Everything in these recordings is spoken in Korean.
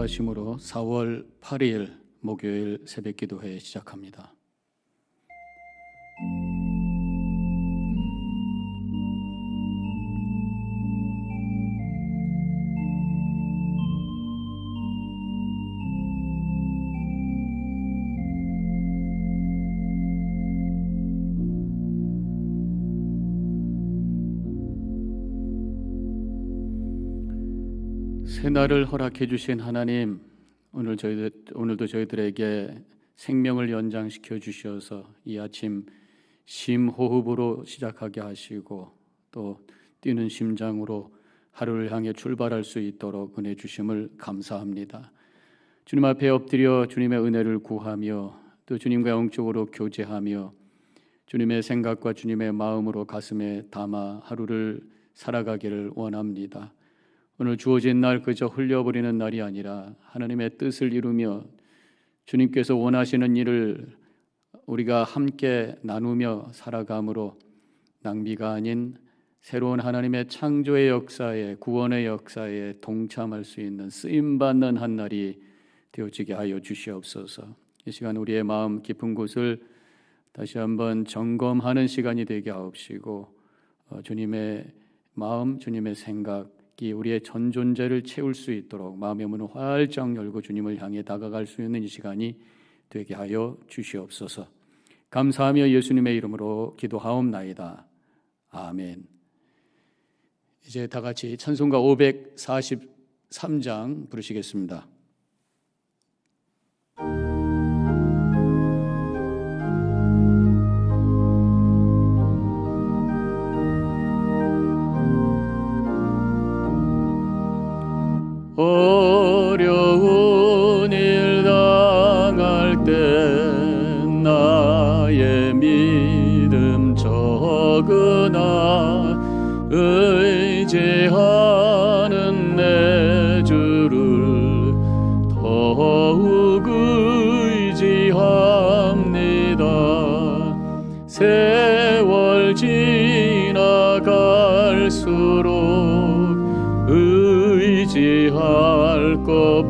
같이 묵도하심으로 4월 8일 목요일 새벽 기도회 시작합니다. 새날을 허락해 주신 하나님 오늘 저희 오늘도 저희들에게 생명을 연장시켜 주셔서 이 아침 심호흡으로 시작하게 하시고 또 뛰는 심장으로 하루를 향해 출발할 수 있도록 은혜 주심을 감사합니다. 주님 앞에 엎드려 주님의 은혜를 구하며 또 주님과 영적으로 교제하며 주님의 생각과 주님의 마음으로 가슴에 담아 하루를 살아가기를 원합니다. 오늘 주어진 날 그저 흘려버리는 날이 아니라 하나님의 뜻을 이루며 주님께서 원하시는 일을 우리가 함께 나누며 살아감으로 낭비가 아닌 새로운 하나님의 창조의 역사에 구원의 역사에 동참할 수 있는 쓰임 받는 한 날이 되어지게 하여 주시옵소서. 이 시간 우리의 마음 깊은 곳을 다시 한번 점검하는 시간이 되게 하옵시고 어, 주님의 마음, 주님의 생각 이 우리의 전 존재를 채울 수 있도록 마음의 문을 활짝 열고 주님을 향해 다가갈 수 있는 이 시간이 되게 하여 주시옵소서. 감사하며 예수님의 이름으로 기도하옵나이다. 아멘. 이제 다 같이 찬송가 543장 부르시겠습니다. 어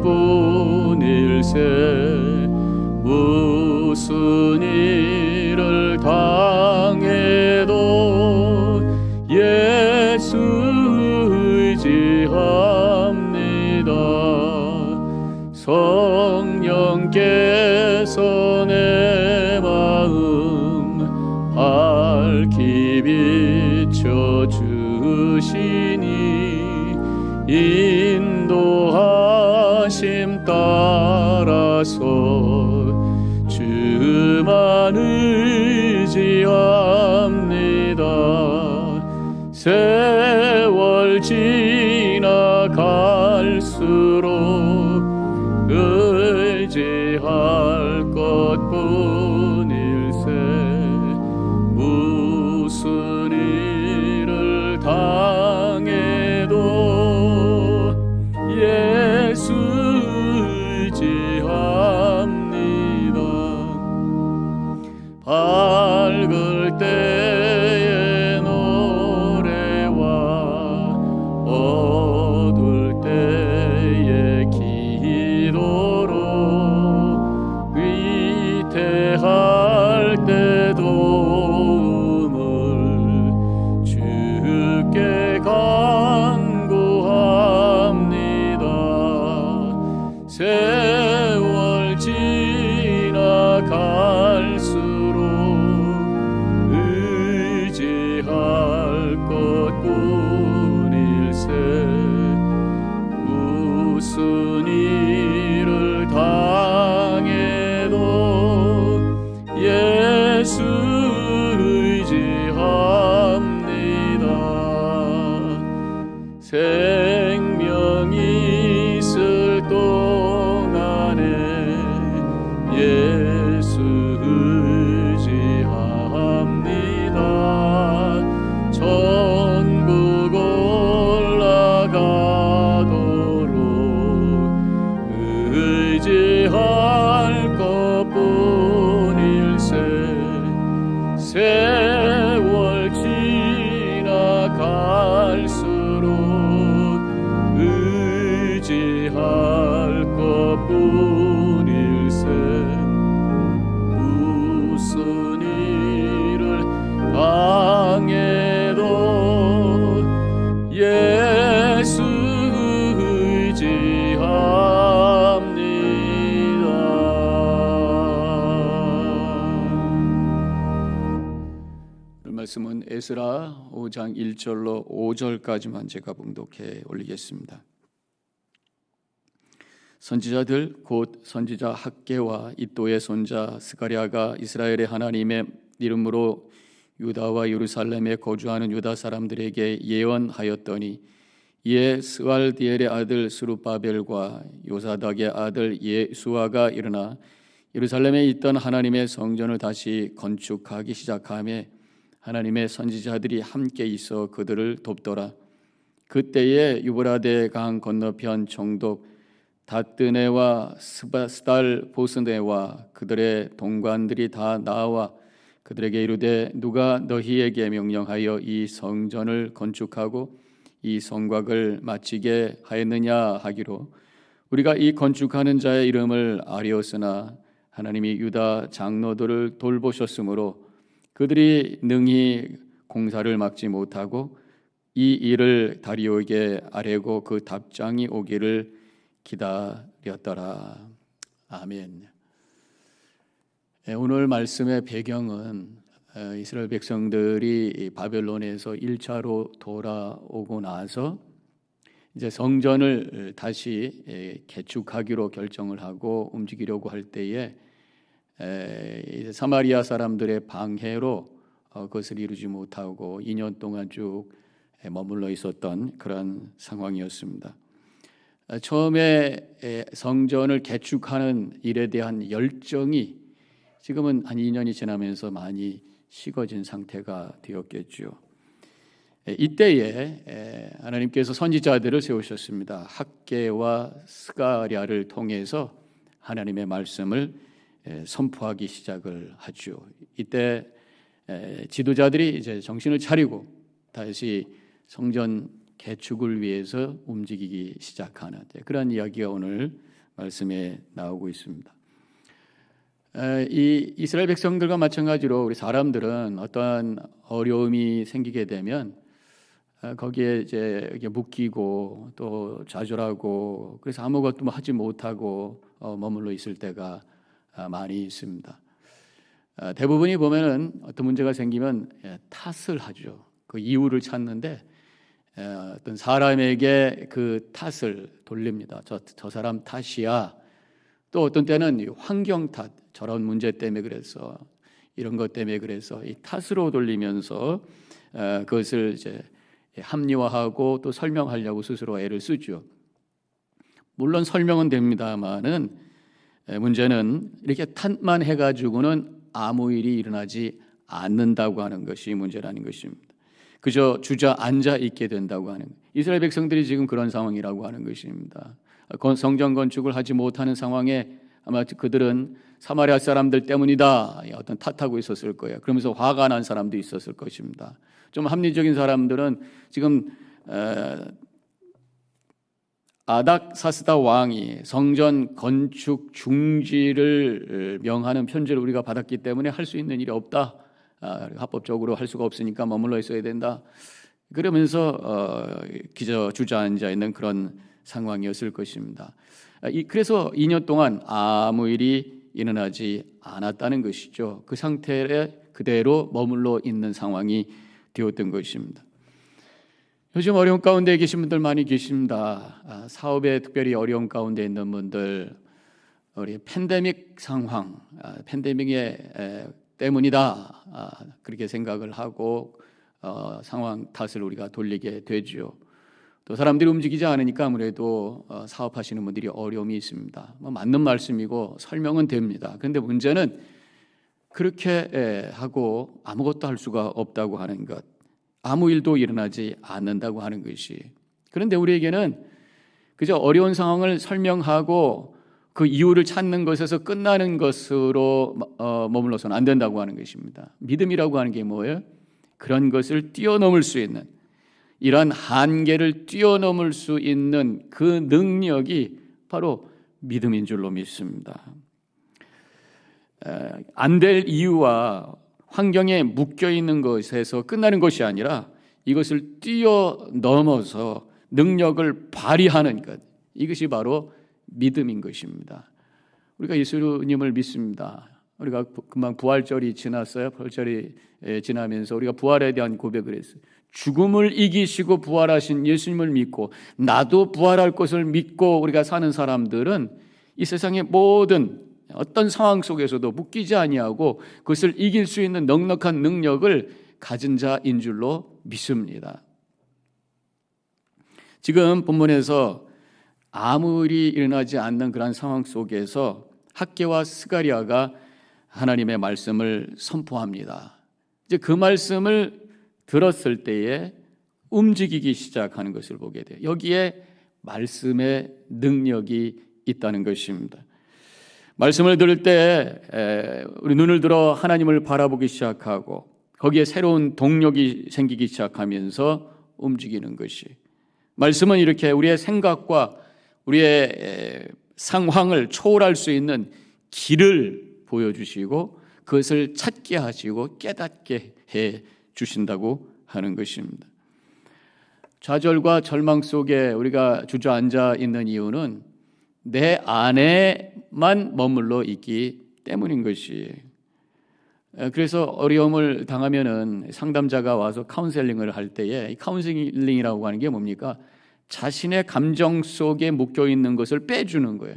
뿐일세 무슨 일을 당해도 예수 의지합니다. 성령께서 따라서 주만 의지합니다. 세월 지나갈수록 의지할 에스라 5장 1절로 5절까지만 제가 봉독해 올리겠습니다. 선지자들 곧 선지자 학계와 이또의 손자 스가랴가 이스라엘의 하나님의 이름으로 유다와 예루살렘에 거주하는 유다 사람들에게 예언하였더니 이에 스왈디엘의 아들 스루바벨과 요사닥의 아들 예수아가 일어나 예루살렘에 있던 하나님의 성전을 다시 건축하기 시작하며 하나님의 선지자들이 함께 있어 그들을 돕더라. 그때에 유브라데 강 건너편 정독 다뜨네와 스달 보스네와 그들의 동관들이 다 나와 그들에게 이르되 누가 너희에게 명령하여 이 성전을 건축하고 이 성곽을 마치게 하였느냐 하기로 우리가 이 건축하는 자의 이름을 아리었으나 하나님이 유다 장로들을 돌보셨으므로 그들이 능히 공사를 막지 못하고 이 일을 다리오에게 아뢰고 그 답장이 오기를 기다렸더라. 아멘. 예, 오늘 말씀의 배경은 어, 이스라엘 백성들이 이 바벨론에서 1차로 돌아오고 나서 이제 성전을 다시 예, 개축하기로 결정을 하고 움직이려고 할 때에 사마리아 사람들의 방해로 어, 그것을 이루지 못하고 2년 동안 쭉 에, 머물러 있었던 그런 상황이었습니다. 어, 처음에 에, 성전을 개축하는 일에 대한 열정이 지금은 한 2년이 지나면서 많이 식어진 상태가 되었겠죠. 에, 이때에 에, 하나님께서 선지자들을 세우셨습니다. 학계와 스가랴를 통해서 하나님의 말씀을 에, 선포하기 시작을 하죠. 이때 에, 지도자들이 이제 정신을 차리고 다시 성전 개축을 위해서 움직이기 시작하는 네, 그런 이야기가 오늘 말씀에 나오고 있습니다. 에, 이 이스라엘 백성들과 마찬가지로 우리 사람들은 어떠한 어려움이 생기게 되면 어, 거기에 이제 묶이고 또 좌절하고 그래서 아무것도 뭐 하지 못하고 어, 머물러 있을 때가 아, 많이 있습니다. 아, 대부분이 보면은 어떤 문제가 생기면 예, 탓을 하죠. 그 이유를 찾는데 에, 어떤 사람에게 그 탓을 돌립니다. 저, 저 사람 탓이야. 또 어떤 때는 이 환경 탓, 저런 문제 때문에 그래서 이런 것 때문에 그래서 이 탓으로 돌리면서 에, 그것을 이제 합리화하고 또 설명하려고 스스로 애를 쓰죠. 물론 설명은 됩니다만은 에, 문제는 이렇게 탓만 해가지고는 아무 일이 일어나지 않는다고 하는 것이 문제라는 것입니다. 그저 주저 앉아 있게 된다고 하는 이스라엘 백성들이 지금 그런 상황이라고 하는 것입니다. 건- 성전 건축을 하지 못하는 상황에 아마 그들은 사마리아 사람들 때문이다 어떤 탓하고 있었을 거예요. 그러면서 화가 난 사람도 있었을 것입니다. 좀 합리적인 사람들은 지금 에, 아닥사스다 왕이 성전 건축 중지를 명하는 편지를 우리가 받았기 때문에 할 수 있는 일이 없다. 아, 합법적으로 할 수가 없으니까 머물러 있어야 된다. 그러면서 어, 기저 주저앉아 있는 그런 상황이었을 것입니다. 아, 이- 그래서 2년 동안 아무 일이 일어나지 않았다는 것이죠. 그 상태에 그대로 머물러 있는 상황이 되었던 것입니다. 요즘 어려운 가운데 계신 분들 많이 계십니다. 아, 사업에 특별히 어려운 가운데 있는 분들, 우리 팬데믹 상황, 아, 팬데믹의 에, 때문이다 아, 그렇게 생각을 하고 어, 상황 탓을 우리가 돌리게 되죠. 또 사람들이 움직이지 않으니까 아무래도 어, 사업하시는 분들이 어려움이 있습니다. 뭐 맞는 말씀이고 설명은 됩니다. 그런데 문제는 그렇게 에, 하고 아무것도 할 수가 없다고 하는 것. 아무 일도 일어나지 않는다고 하는 것이. 그런데 우리에게는 그저 어려운 상황을 설명하고 그 이유를 찾는 것에서 끝나는 것으로 어, 머물러서는 안 된다고 하는 것입니다. 믿음이라고 하는 게 뭐예요? 그런 것을 뛰어넘을 수 있는 이러한 한계를 뛰어넘을 수 있는 그 능력이 바로 믿음인 줄로 믿습니다. 안 될 이유와 환경에 묶여 있는 것에서 끝나는 것이 아니라 이것을 뛰어넘어서 능력을 발휘하는 것 이것이 바로 믿음인 것입니다. 우리가 예수님을 믿습니다. 우리가 부- 금방 부활절이 지났어요. 부활절이 예, 지나면서 우리가 부활에 대한 고백을 했어요. 죽음을 이기시고 부활하신 예수님을 믿고 나도 부활할 것을 믿고 우리가 사는 사람들은 이 세상의 모든 어떤 상황 속에서도 묶이지 아니하고 그것을 이길 수 있는 넉넉한 능력을 가진 자인 줄로 믿습니다. 지금 본문에서 아무리 일어나지 않는 그런 상황 속에서 학계와 스가리아가 하나님의 말씀을 선포합니다. 이제 그 말씀을 들었을 때에 움직이기 시작하는 것을 보게 돼요. 여기에 말씀의 능력이 있다는 것입니다. 말씀을 들을 때 에, 우리 눈을 들어 하나님을 바라보기 시작하고 거기에 새로운 동력이 생기기 시작하면서 움직이는 것이 말씀은 이렇게 우리의 생각과 우리의 에, 상황을 초월할 수 있는 길을 보여주시고 그것을 찾게 하시고 깨닫게 해 주신다고 하는 것입니다. 좌절과 절망 속에 우리가 주저앉아 있는 이유는 내 안에 만 머물러 있기 때문인 것이. 그래서 어려움을 당하면은 상담자가 와서 카운셀링을 할 때에 이 카운셀링이라고 하는 게 뭡니까? 자신의 감정 속에 묶여 있는 것을 빼주는 거예요.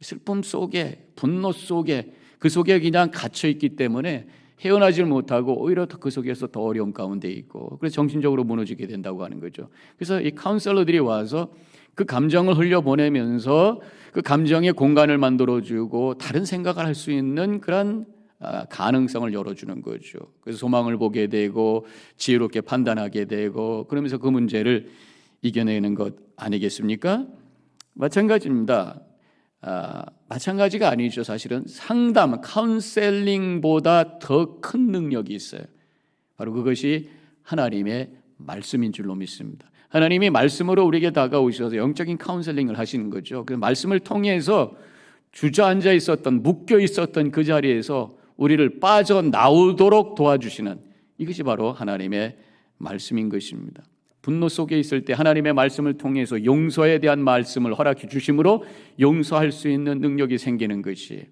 슬픔 속에, 분노 속에, 그 속에 그냥 갇혀 있기 때문에 헤어나질 못하고 오히려 더그 속에서 더 어려움 가운데 있고 그래서 정신적으로 무너지게 된다고 하는 거죠. 그래서 이 카운셀러들이 와서 그 감정을 흘려보내면서 그 감정의 공간을 만들어주고 다른 생각을 할 수 있는 그런 아, 가능성을 열어주는 거죠. 그래서 소망을 보게 되고 지혜롭게 판단하게 되고 그러면서 그 문제를 이겨내는 것 아니겠습니까? 마찬가지입니다. 아, 마찬가지가 아니죠. 사실은 상담, 카운셀링보다 더 큰 능력이 있어요. 바로 그것이 하나님의 말씀인 줄로 믿습니다. 하나님이 말씀으로 우리에게 다가오셔서 영적인 카운셀링을 하시는 거죠. 그 말씀을 통해서 주저앉아 있었던 묶여 있었던 그 자리에서 우리를 빠져 나오도록 도와주시는 이것이 바로 하나님의 말씀인 것입니다. 분노 속에 있을 때 하나님의 말씀을 통해서 용서에 대한 말씀을 허락해 주심으로 용서할 수 있는 능력이 생기는 것이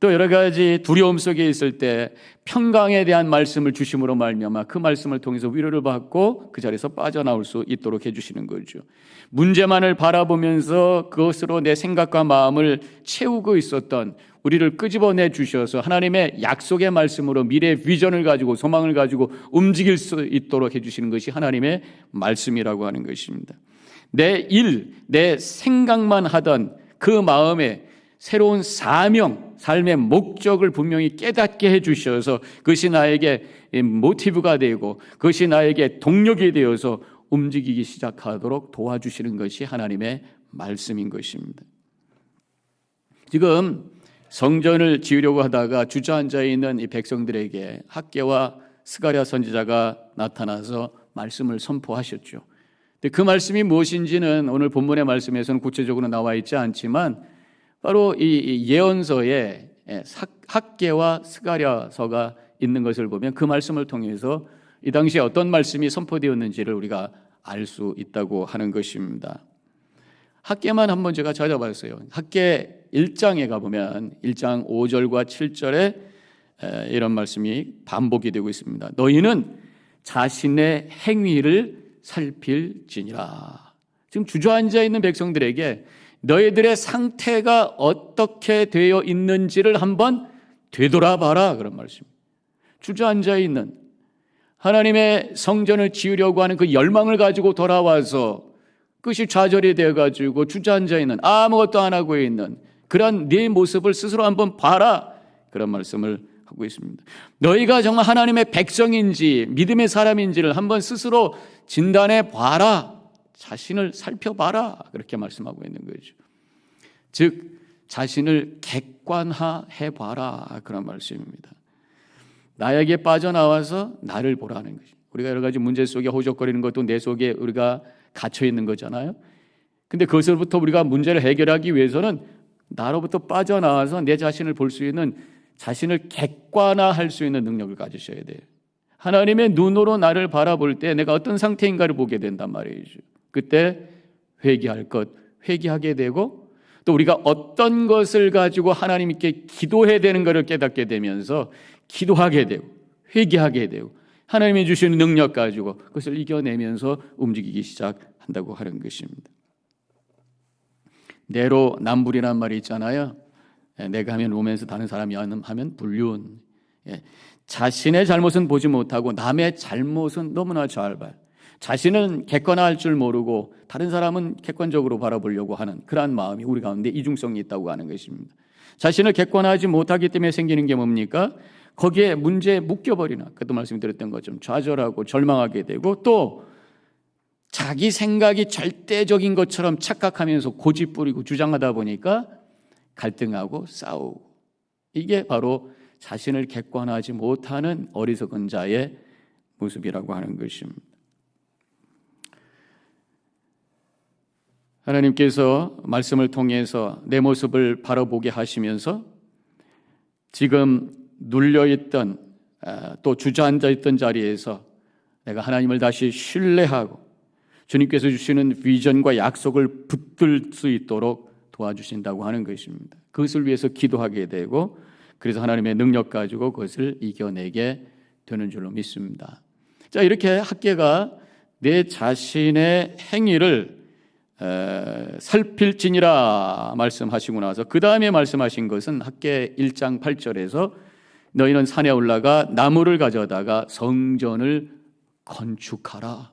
또 여러 가지 두려움 속에 있을 때 평강에 대한 말씀을 주심으로 말미암아 그 말씀을 통해서 위로를 받고 그 자리에서 빠져나올 수 있도록 해 주시는 거죠. 문제만을 바라보면서 그것으로 내 생각과 마음을 채우고 있었던 우리를 끄집어내 주셔서 하나님의 약속의 말씀으로 미래 비전을 가지고 소망을 가지고 움직일 수 있도록 해 주시는 것이 하나님의 말씀이라고 하는 것입니다. 내 일, 내 생각만 하던 그 마음에 새로운 사명, 삶의 목적을 분명히 깨닫게 해 주셔서 그것이 나에게 모티브가 되고 그것이 나에게 동력이 되어서 움직이기 시작하도록 도와주시는 것이 하나님의 말씀인 것입니다. 지금 성전을 지으려고 하다가 주저앉아 있는 이 백성들에게 학계와 스가랴 선지자가 나타나서 말씀을 선포하셨죠. 그 말씀이 무엇인지는 오늘 본문의 말씀에서는 구체적으로 나와 있지 않지만 바로 이 예언서에 학계와 스가랴서가 있는 것을 보면 그 말씀을 통해서 이 당시에 어떤 말씀이 선포되었는지를 우리가 알 수 있다고 하는 것입니다. 학계만 한번 제가 찾아봤어요. 학계 1장에 가보면 1장 5절과 7절에 이런 말씀이 반복이 되고 있습니다. 너희는 자신의 행위를 살필지니라. 지금 주저앉아 있는 백성들에게 너희들의 상태가 어떻게 되어 있는지를 한번 되돌아봐라 그런 말씀입니다. 주저앉아 있는 하나님의 성전을 지으려고 하는 그 열망을 가지고 돌아와서 그것이 좌절이 되어 가지고 주저앉아 있는 아무것도 안 하고 있는 그런 네 모습을 스스로 한번 봐라 그런 말씀을 하고 있습니다. 너희가 정말 하나님의 백성인지 믿음의 사람인지를 한번 스스로 진단해 봐라. 자신을 살펴봐라. 그렇게 말씀하고 있는 거죠. 즉, 자신을 객관화해 봐라. 그런 말씀입니다. 나에게 빠져나와서 나를 보라는 거죠. 우리가 여러 가지 문제 속에 호적거리는 것도 내 속에 우리가 갇혀 있는 거잖아요. 근데 그것으로부터 우리가 문제를 해결하기 위해서는 나로부터 빠져나와서 내 자신을 볼 수 있는 자신을 객관화할 수 있는 능력을 가지셔야 돼요. 하나님의 눈으로 나를 바라볼 때 내가 어떤 상태인가를 보게 된단 말이죠. 그때 회개할 것 회개하게 되고 또 우리가 어떤 것을 가지고 하나님께 기도해야 되는 것을 깨닫게 되면서 기도하게 되고 회개하게 되고 하나님이 주시는 능력 가지고 그것을 이겨내면서 움직이기 시작한다고 하는 것입니다. 내로 남불이란 말이 있잖아요. 예, 내가 하면 오면서 다른 사람이 하면 불륜. 예, 자신의 잘못은 보지 못하고 남의 잘못은 너무나 잘 봐요. 자신은 객관화할 줄 모르고 다른 사람은 객관적으로 바라보려고 하는 그러한 마음이 우리 가운데 이중성이 있다고 하는 것입니다. 자신을 객관화하지 못하기 때문에 생기는 게 뭡니까? 거기에 문제에 묶여버리나 그도 말씀드렸던 것처럼 좌절하고 절망하게 되고 또 자기 생각이 절대적인 것처럼 착각하면서 고집 부리고 주장하다 보니까 갈등하고 싸우고 이게 바로 자신을 객관화하지 못하는 어리석은 자의 모습이라고 하는 것입니다. 하나님께서 말씀을 통해서 내 모습을 바라보게 하시면서 지금 눌려있던 아, 또 주저앉아 있던 자리에서 내가 하나님을 다시 신뢰하고 주님께서 주시는 비전과 약속을 붙들 수 있도록 도와주신다고 하는 것입니다. 그것을 위해서 기도하게 되고 그래서 하나님의 능력 가지고 그것을 이겨내게 되는 줄로 믿습니다. 자, 이렇게 학계가 내 자신의 행위를 살필지니라 말씀하시고 나서 그 다음에 말씀하신 것은 학계 1장 8절에서 너희는 산에 올라가 나무를 가져다가 성전을 건축하라.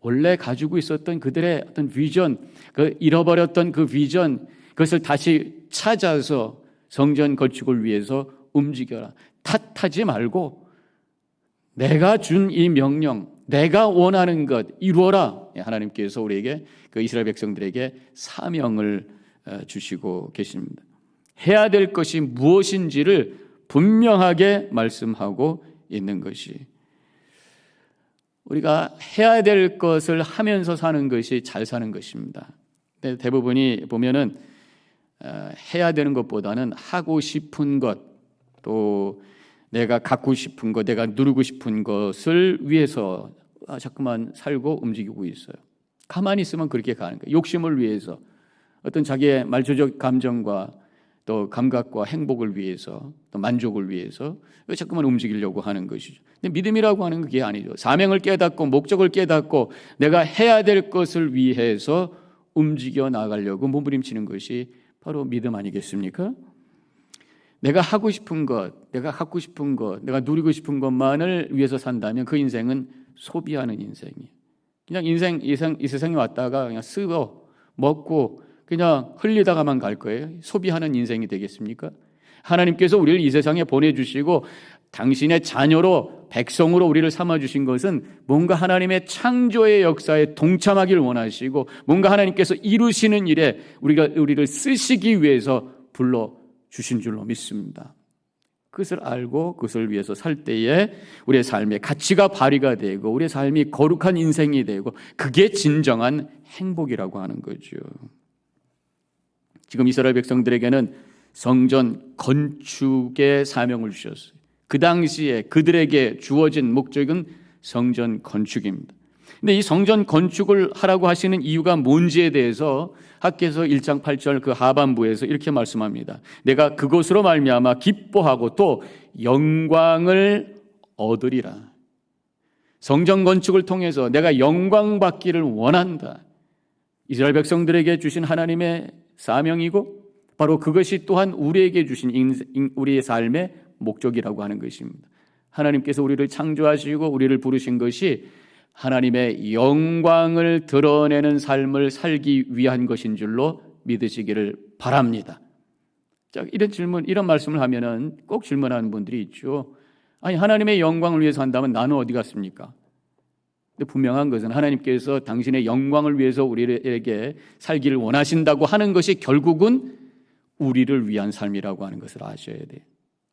원래 가지고 있었던 그들의 어떤 비전, 그 잃어버렸던 그 비전, 그것을 다시 찾아서 성전 건축을 위해서 움직여라. 탓하지 말고 내가 준 이 명령, 내가 원하는 것 이루어라. 예, 하나님께서 우리에게 그 이스라엘 백성들에게 사명을 어, 주시고 계십니다. 해야 될 것이 무엇인지를 분명하게 말씀하고 있는 것이 우리가 해야 될 것을 하면서 사는 것이 잘 사는 것입니다. 대부분이 보면은 어, 해야 되는 것보다는 하고 싶은 것, 또 내가 갖고 싶은 것, 내가 누리고 싶은 것을 위해서 아, 자꾸만 살고 움직이고 있어요. 가만히 있으면 그렇게 가는 거예요. 욕심을 위해서 어떤 자기의 말조적 감정과 또 감각과 행복을 위해서 또 만족을 위해서 자꾸만 움직이려고 하는 것이죠. 근데 믿음이라고 하는 그게 아니죠. 사명을 깨닫고 목적을 깨닫고 내가 해야 될 것을 위해서 움직여 나가려고 몸부림치는 것이 바로 믿음 아니겠습니까? 내가 하고 싶은 것, 내가 갖고 싶은 것, 내가 누리고 싶은 것만을 위해서 산다면 그 인생은 소비하는 인생이에요. 그냥 인생, 이생, 이 세상에 왔다가 그냥 쓰고 먹고 그냥 흘리다가만 갈 거예요. 소비하는 인생이 되겠습니까? 하나님께서 우리를 이 세상에 보내주시고 당신의 자녀로 백성으로 우리를 삼아 주신 것은 뭔가 하나님의 창조의 역사에 동참하길 원하시고 뭔가 하나님께서 이루시는 일에 우리가 우리를 쓰시기 위해서 불러 주신 줄로 믿습니다. 그것을 알고 그것을 위해서 살 때에 우리의 삶의 가치가 발휘가 되고 우리의 삶이 거룩한 인생이 되고 그게 진정한 행복이라고 하는 거죠. 지금 이스라엘 백성들에게는 성전 건축의 사명을 주셨어요. 그 당시에 그들에게 주어진 목적은 성전 건축입니다. 근데 이 성전 건축을 하라고 하시는 이유가 뭔지에 대해서 학계서 1장 8절 그 하반부에서 이렇게 말씀합니다. 내가 그것으로 말미암아 기뻐하고 또 영광을 얻으리라. 성전 건축을 통해서 내가 영광 받기를 원한다. 이스라엘 백성들에게 주신 하나님의 사명이고 바로 그것이 또한 우리에게 주신 우리의 삶의 목적이라고 하는 것입니다. 하나님께서 우리를 창조하시고 우리를 부르신 것이 하나님의 영광을 드러내는 삶을 살기 위한 것인 줄로 믿으시기를 바랍니다. 자, 이런 질문, 이런 말씀을 하면은 꼭 질문하는 분들이 있죠. 아니, 하나님의 영광을 위해서 한다면 나는 어디 갔습니까? 근데 분명한 것은 하나님께서 당신의 영광을 위해서 우리에게 살기를 원하신다고 하는 것이 결국은 우리를 위한 삶이라고 하는 것을 아셔야 돼요.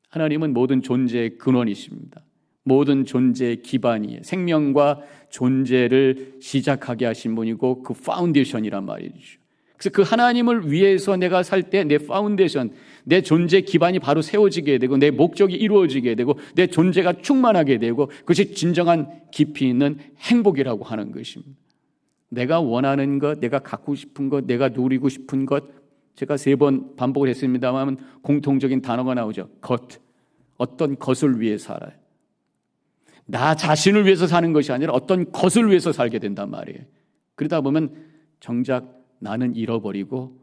하나님은 모든 존재의 근원이십니다. 모든 존재의 기반이에요. 생명과 존재를 시작하게 하신 분이고 그 파운데이션이란 말이죠. 그래서 그 하나님을 위해서 내가 살 때 내 파운데이션, 내 존재 기반이 바로 세워지게 되고 내 목적이 이루어지게 되고 내 존재가 충만하게 되고 그것이 진정한 깊이 있는 행복이라고 하는 것입니다. 내가 원하는 것, 내가 갖고 싶은 것, 내가 누리고 싶은 것 제가 세 번 반복을 했습니다만 공통적인 단어가 나오죠. 것. 어떤 것을 위해 살아요. 나 자신을 위해서 사는 것이 아니라 어떤 것을 위해서 살게 된단 말이에요. 그러다 보면 정작 나는 잃어버리고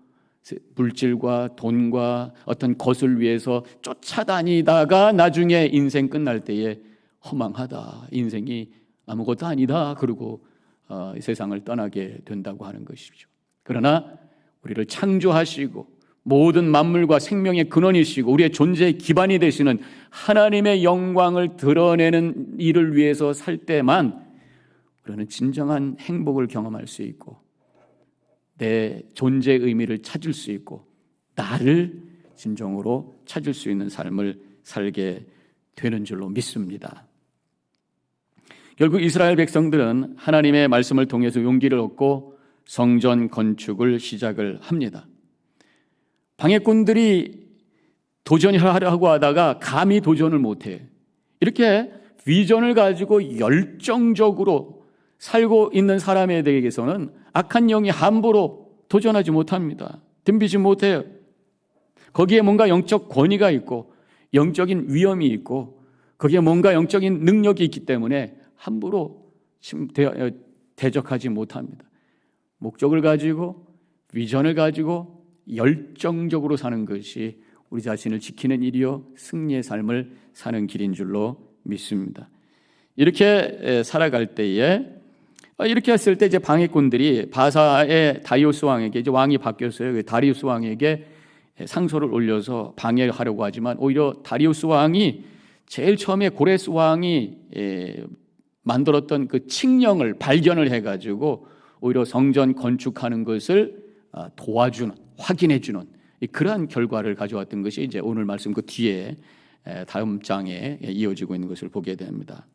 물질과 돈과 어떤 것을 위해서 쫓아다니다가 나중에 인생 끝날 때에 허망하다. 인생이 아무것도 아니다. 그러고 어, 이 세상을 떠나게 된다고 하는 것이죠. 그러나 우리를 창조하시고 모든 만물과 생명의 근원이시고 우리의 존재의 기반이 되시는 하나님의 영광을 드러내는 일을 위해서 살 때만 우리는 진정한 행복을 경험할 수 있고 내 존재의 의미를 찾을 수 있고 나를 진정으로 찾을 수 있는 삶을 살게 되는 줄로 믿습니다. 결국 이스라엘 백성들은 하나님의 말씀을 통해서 용기를 얻고 성전 건축을 시작을 합니다. 방해꾼들이 도전하려고 하다가 감히 도전을 못해. 이렇게 비전을 가지고 열정적으로 살고 있는 사람에 대해서는 악한 영이 함부로 도전하지 못합니다. 덤비지 못해요. 거기에 뭔가 영적 권위가 있고 영적인 위험이 있고 거기에 뭔가 영적인 능력이 있기 때문에 함부로 어, 대적하지 못합니다. 목적을 가지고 위전을 가지고 열정적으로 사는 것이 우리 자신을 지키는 일이요 승리의 삶을 사는 길인 줄로 믿습니다. 이렇게 살아갈 때에 어, 이렇게 했을 때 이제 방해꾼들이 바사의 다리우스 왕에게 이제 왕이 바뀌었어요. 그 다리우스 왕에게 상소를 올려서 방해하려고 하지만 오히려 다리우스 왕이 제일 처음에 고레스 왕이 만들었던 그 칙령을 발견을 해가지고 오히려 성전 건축하는 것을 아, 도와주는 확인해 주는 그러한 결과를 가져왔던 것이 이제 오늘 말씀 그 뒤에 다음 장에 이어지고 있는 것을 보게 됩니다.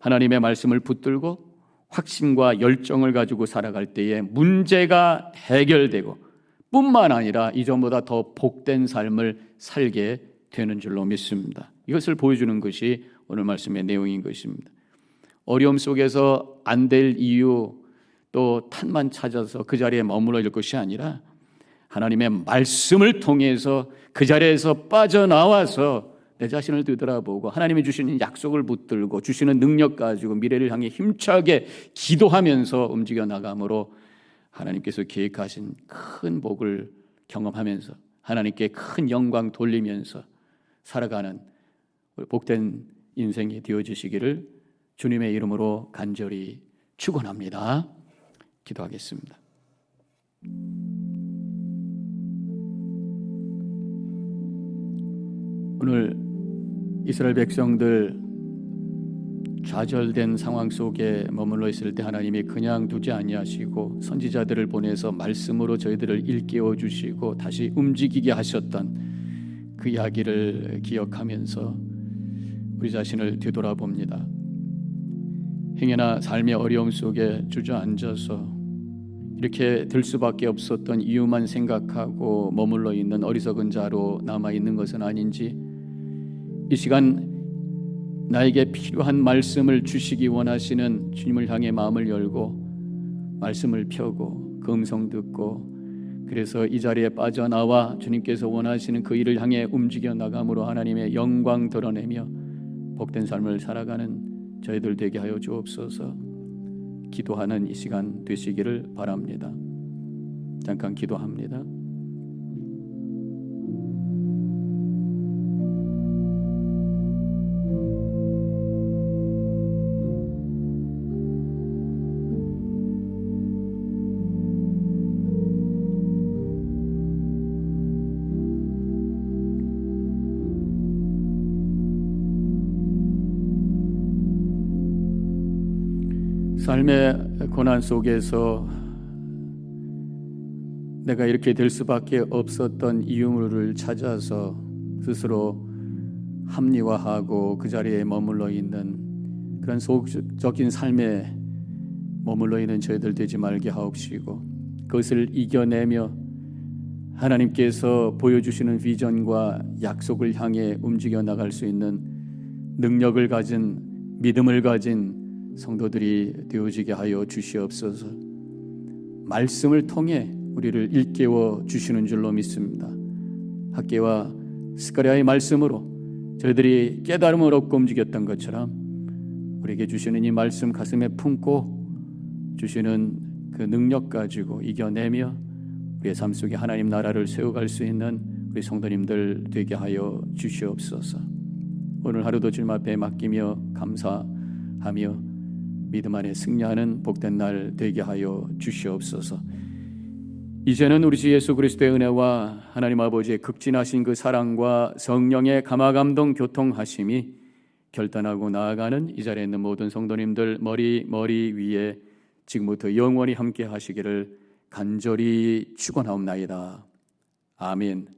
하나님의 말씀을 붙들고 확신과 열정을 가지고 살아갈 때에 문제가 해결되고 뿐만 아니라 이전보다 더 복된 삶을 살게 되는 줄로 믿습니다. 이것을 보여주는 것이 오늘 말씀의 내용인 것입니다. 어려움 속에서 안 될 이유 또 탓만 찾아서 그 자리에 머물러 있을 것이 아니라 하나님의 말씀을 통해서 그 자리에서 빠져나와서 내 자신을 되돌아보고 하나님이 주시는 약속을 붙들고 주시는 능력 가지고 미래를 향해 힘차게 기도하면서 움직여 나감으로 하나님께서 계획하신 큰 복을 경험하면서 하나님께 큰 영광 돌리면서 살아가는 복된 인생이 되어주시기를 주님의 이름으로 간절히 축원합니다. 기도하겠습니다. 오늘 이스라엘 백성들 좌절된 상황 속에 머물러 있을 때 하나님이 그냥 두지 아니하시고 선지자들을 보내서 말씀으로 저희들을 일깨워 주시고 다시 움직이게 하셨던 그 이야기를 기억하면서 우리 자신을 되돌아봅니다. 행여나 삶의 어려움 속에 주저앉아서 이렇게 들 수밖에 없었던 이유만 생각하고 머물러 있는 어리석은 자로 남아 있는 것은 아닌지 이 시간 나에게 필요한 말씀을 주시기 원하시는 주님을 향해 마음을 열고 말씀을 펴고 그 음성 듣고 그래서 이 자리에 빠져나와 주님께서 원하시는 그 일을 향해 움직여 나감으로 하나님의 영광 드러내며 복된 삶을 살아가는 저희들 되게 하여 주옵소서. 기도하는 이 시간 되시기를 바랍니다. 잠깐 기도합니다. 삶의 고난 속에서 내가 이렇게 될 수밖에 없었던 이유를 찾아서 스스로 합리화하고 그 자리에 머물러 있는 그런 소극적인 삶에 머물러 있는 저희들 되지 말게 하옵시고 그것을 이겨내며 하나님께서 보여주시는 비전과 약속을 향해 움직여 나갈 수 있는 능력을 가진 믿음을 가진 성도들이 되어지게 하여 주시옵소서. 말씀을 통해 우리를 일깨워 주시는 줄로 믿습니다. 학계와 스가랴의 말씀으로 저희들이 깨달음을 얻고 움직였던 것처럼 우리에게 주시는 이 말씀 가슴에 품고 주시는 그 능력 가지고 이겨내며 우리의 삶 속에 하나님 나라를 세워갈 수 있는 우리 성도님들 되게 하여 주시옵소서. 오늘 하루도 주님 앞에 맡기며 감사하며 믿음 안에 승리하는 복된 날 되게 하여 주시옵소서. 이제는 우리 주 예수 그리스도의 은혜와 하나님 아버지의 극진하신 그 사랑과 성령의 감화감동 교통하심이 결단하고 나아가는 이 자리에 있는 모든 성도님들 머리 머리 위에 지금부터 영원히 함께 하시기를 간절히 축원하옵나이다. 아멘.